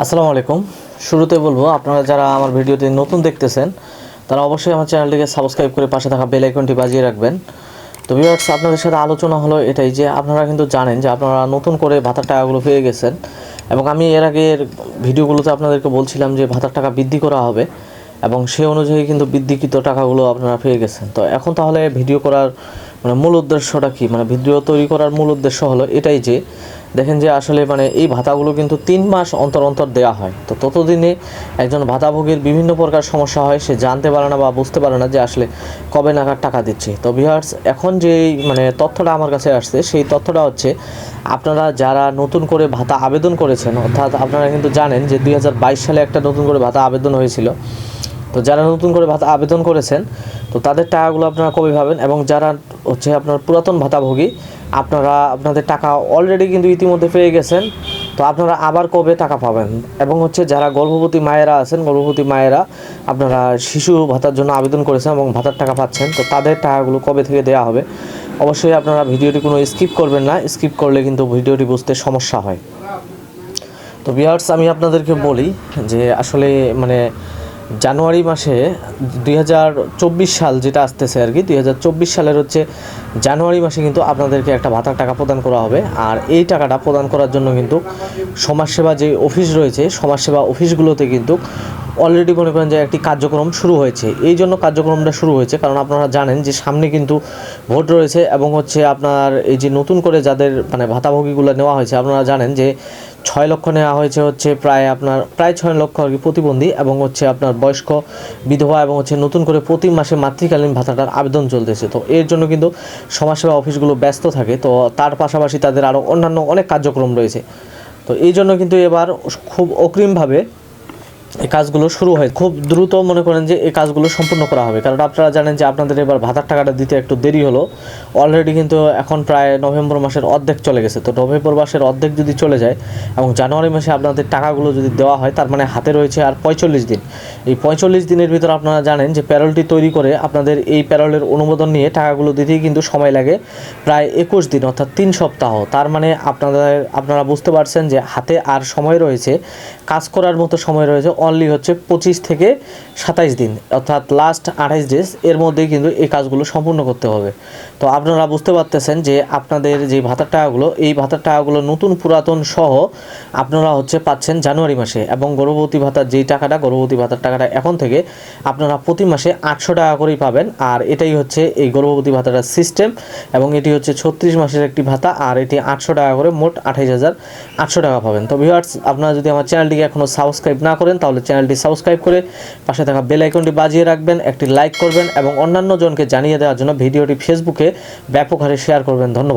আসসালামু আলাইকুম। শুরুতে বলব, আপনারা যারা আমার ভিডিওটি নতুন দেখতেছেন, তারা অবশ্যই আমার চ্যানেলটিকে সাবস্ক্রাইব করে পাশে থাকা বেল আইকনটি বাজিয়ে রাখবেন। তো ভিউয়ার্স আপনাদের সাথে আলোচনা হলো এটাই যে, আপনারা কিন্তু জানেন যে, আপনারা নতুন করে ভাতার টাকাগুলো পেয়ে গেছেন এবং আমি এর আগের ভিডিওগুলোতে আপনাদেরকে বলছিলাম যে, ভাতার টাকা বৃদ্ধি করা হবে এবং সে অনুযায়ী কিন্তু বৃদ্ধিকৃত টাকাগুলো আপনারা পেয়ে গেছেন। তো এখন তাহলে ভিডিও করার মানে মূল উদ্দেশ্যটা কি? মানে ভিডিও তৈরি করার মূল উদ্দেশ্য হলো এটাই যে দেখেন যে আসলে মানে এই ভাতাগুলো কিন্তু তিন মাস অন্তর অন্তর দেওয়া হয়। তো ততদিনে একজন ভাতাভোগীর বিভিন্ন প্রকার সমস্যা হয়, সে জানতে পারে না বা বুঝতে পারে না যে আসলে কবে নাগাদ টাকা দিচ্ছে। তো ভিউয়ার্স, এখন যে মানে তথ্যটা আমার কাছে আসছে, সেই তথ্যটা হচ্ছে আপনারা যারা নতুন করে ভাতা আবেদন করেছেন, অর্থাৎ আপনারা কিন্তু জানেন যে দুই হাজার বাইশ সালে একটা নতুন করে ভাতা আবেদন হয়েছিল। তো যারা নতুন করে ভাতা আবেদন করেছেন, তো তাদের টাকাগুলো আপনারা কবে পাবেন? এবং যারা হচ্ছে আপনার পুরাতন ভাতাভোগী, আপনারা, আপনাদের টাকা অলরেডি কিন্তু ইতিমধ্যে পেয়ে গেছেন, তো আপনারা আবার কবে টাকা পাবেন? এবং হচ্ছে যারা গর্ভবতী মায়েরা আছেন, গর্ভবতী মায়েরা আপনারা শিশু ভাতার জন্য আবেদন করেছেন এবং ভাতার টাকা পাচ্ছেন, তো তাদের টাকাগুলো কবে থেকে দেওয়া হবে? অবশ্যই আপনারা ভিডিওটি কোনো স্কিপ করবেন না স্কিপ করলে কিন্তু ভিডিওটি বুঝতে সমস্যা হয়। তো বিয়ার্স আমি আপনাদেরকে বলি যে আসলে মানে জানুয়ারি মাসে দুই হাজার চব্বিশ সাল যেটা আসতেছে আর কি, দুই হাজার চব্বিশ সালের হচ্ছে জানুয়ারি মাসে কিন্তু আপনাদেরকে একটা ভাতার টাকা প্রদান করা হবে। আর এই টাকাটা প্রদান করার জন্য কিন্তু সমাজসেবা যে অফিস রয়েছে, সমাজসেবা অফিসগুলোতে কিন্তু অলরেডি মনে করেন যে একটি কার্যক্রম শুরু হয়েছে। এই জন্য কার্যক্রমটা শুরু হয়েছে, কারণ আপনারা জানেন যে সামনে কিন্তু ভোট রয়েছে এবং হচ্ছে আপনার এই যে নতুন করে যাদের মানে ভাতাভোগীগুলো নেওয়া হয়েছে, আপনারা জানেন যে ছয় লক্ষ নেওয়া হয়েছে হচ্ছে প্রায় আপনার, প্রায় ছয় লক্ষ আর কি প্রতিবন্ধী এবং হচ্ছে আপনার বয়স্ক বিধবা এবং হচ্ছে নতুন করে প্রতি মাসে মাতৃকালীন ভাতাটার আবেদন চলতেছে। তো এর জন্য কিন্তু সমাজসেবা অফিসগুলো ব্যস্ত থাকে, তো তার পাশাপাশি তাদের আরও অন্যান্য অনেক কার্যক্রম রয়েছে। তো এই জন্য কিন্তু এবার খুব অগ্রিমভাবে কাজগুলো শুরু হয়। খুব দ্রুত মনে করেন যে এই কাজগুলো সম্পূর্ণ করা হবে। কারণ আপনারা জানেন যে আপনাদের এবার ভাতার টাকাটা দিতে একটু দেরি হলো। অলরেডি কিন্তু এখন প্রায় নভেম্বর মাসের অর্ধেক চলে গেছে। তো নভেম্বর মাসের অর্ধেক যদি চলে যায় এবং জানুয়ারি মাসে আপনাদের টাকাগুলো যদি দেওয়া হয়, তার মানে হাতে রয়েছে আর পঁয়তাল্লিশ দিন। এই পঁয়তাল্লিশ দিনের ভিতর আপনারা জানেন যে প্যারোলটি তৈরি করে আপনাদের এই প্যারোলের অনুমোদন নিয়ে টাকাগুলো দিতেই কিন্তু সময় লাগে প্রায় একুশ দিন, অর্থাৎ তিন সপ্তাহ। তার মানে আপনাদের, আপনারা বুঝতে পারছেন যে হাতে আর সময় রয়েছে। কাজ করার মতো সময় রয়েছে অনলি হচ্ছে পঁচিশ থেকে সাতাইশ দিন, অর্থাৎ লাস্ট আঠাইশ ডেজ এর মধ্যেই কিন্তু এই কাজগুলো সম্পূর্ণ করতে হবে। তো আপনারা বুঝতে পারতেছেন যে আপনাদের যে ভাতার টাকাগুলো, এই ভাতার টাকাগুলো নতুন পুরাতন সহ আপনারা হচ্ছে পাচ্ছেন জানুয়ারি মাসে এবং গর্ভবতী ভাতার যেই টাকাটা, গর্ভবতী ভাতার টাকাটা এখন থেকে আপনারা প্রতি মাসে আটশো টাকা করেই পাবেন। আর এটাই হচ্ছে এই গর্ভবতী ভাতাটার সিস্টেম এবং এটি হচ্ছে ছত্রিশ মাসের একটি ভাতা, আর এটি আটশো টাকা করে মোট আঠাইশ হাজার আটশো টাকা পাবেন। তো ভিউয়ার্স আপনারা যদি আমার চ্যানেলটিকে এখনও সাবস্ক্রাইব না করেন তাহলে চ্যানেলটি সাবস্ক্রাইব করে পাশে থাকা বেল আইকনটি বাজিয়ে রাখবেন, একটি লাইক করবেন এবং অন্যান্য জনকে জানিয়ে দেওয়ার জন্য ভিডিওটি ফেসবুকে ব্যাপক হারে শেয়ার করবেন। ধন্যবাদ।